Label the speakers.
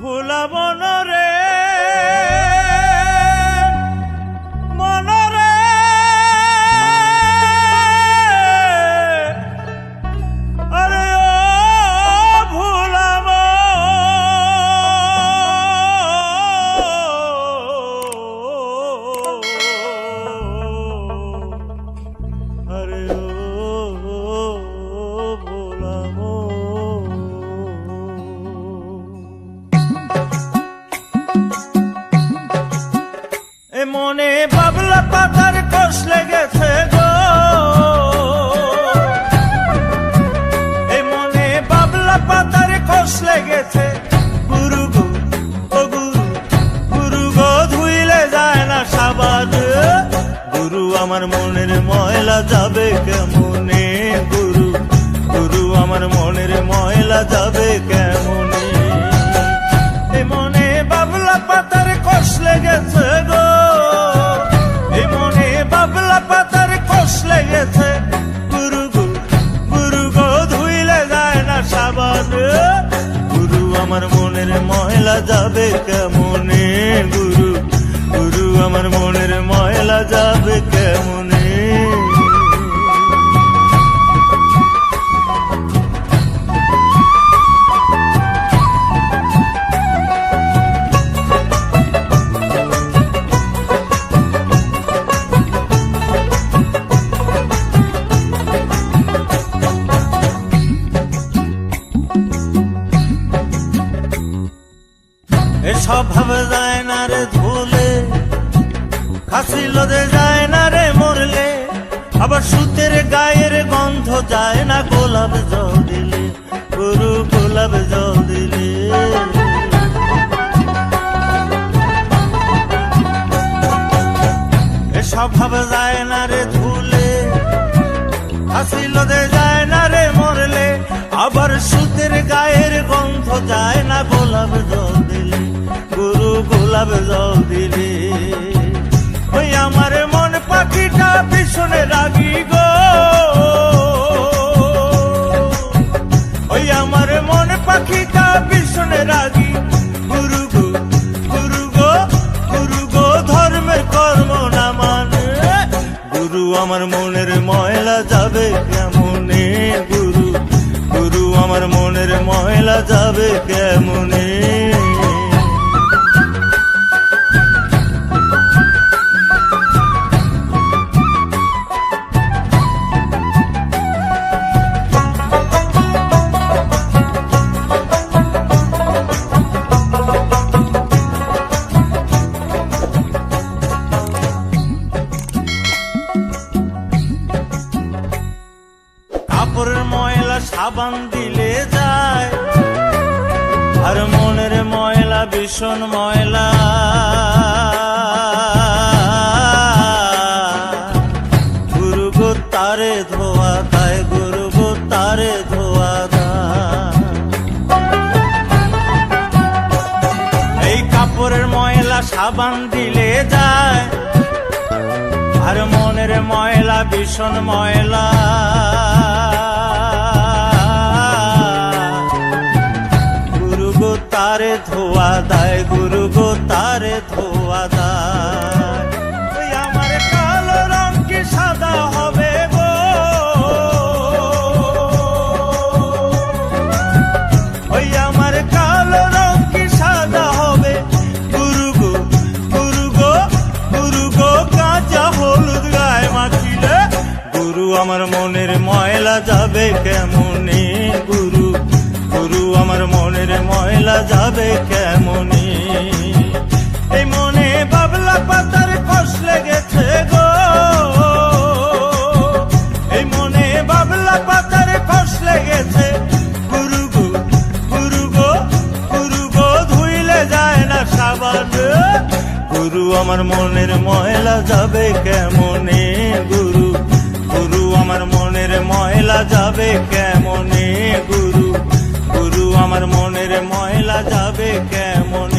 Speaker 1: ভুলাব নৰে মনৰে। আৰে অ আৰে অ আমার মনের ময়লা যাবে কেমনে, গুরু? গুরু, আমার মনের ময়লা যাবে কেমনে? মনে বাবলা পাতার কষ লেগেছে গো। মনে বাবলা পাতার কষ লেগেছে। গুরু গুরু গো, ধুইলে যায় না সাবান। গুরু, আমার মনের ময়লা যাবে কেমনে, গুরু? যাবে কেমনে? স্বভাব যায় না রে ধুলে। লোদে যায় না রে মরলে, আবার সুতের গায়ের গন্ধ যায় না গোলাপ গোলাপ স্বভাব যায় না রে ধুলে হাসি যায় না রে মরলে, আবার সুতের গায়ের গন্ধ যায় না গোলাপ জল দিলে গুরু গোলাপ জল দিলে মন পাখিটা ভীষণ রাগি। গুরু গো গুরু গো গুরু গো, ধর্মের কর্ম না মানে। গুরু, আমার মনের ময়লা যাবে কেমনে? গুরু গুরু, আমার মনের ময়লা যাবে কেমনে? সাবান দিলে যায়। আর মনের ময়লা, ভীষণ ময়লা। তারে ধোয়া তারে ধোয়া এই কাপড়ের ময়লা সাবান দিলে যায়। আর মনের ময়লা, ভীষণ ময়লা। তারে ধোয়া দেয়, গুরু গো, তারে ধোয়া দেয়। আমার কালো রং কি সাদা হবে গো? ওই আমার কালো রং কি সাদা হবে? গুরু গো গুরু গো গুরু গো, কাঁচা হলুদ গায়ে মাখিলে। গুরু, আমার মনের ময়লা যাবে কেমনে? গুরু ময়লা যাবে কেমনে এই মনে বাবলা পাতার কষ লেগেছে গো। এই মনে বাবলা পাতার কষ লেগেছে। গুরু আমার মনের ময়লা যাবে কেমনে গুরু গুরু, আমার মনের ময়লা যাবে কেমনে যাবে কেমন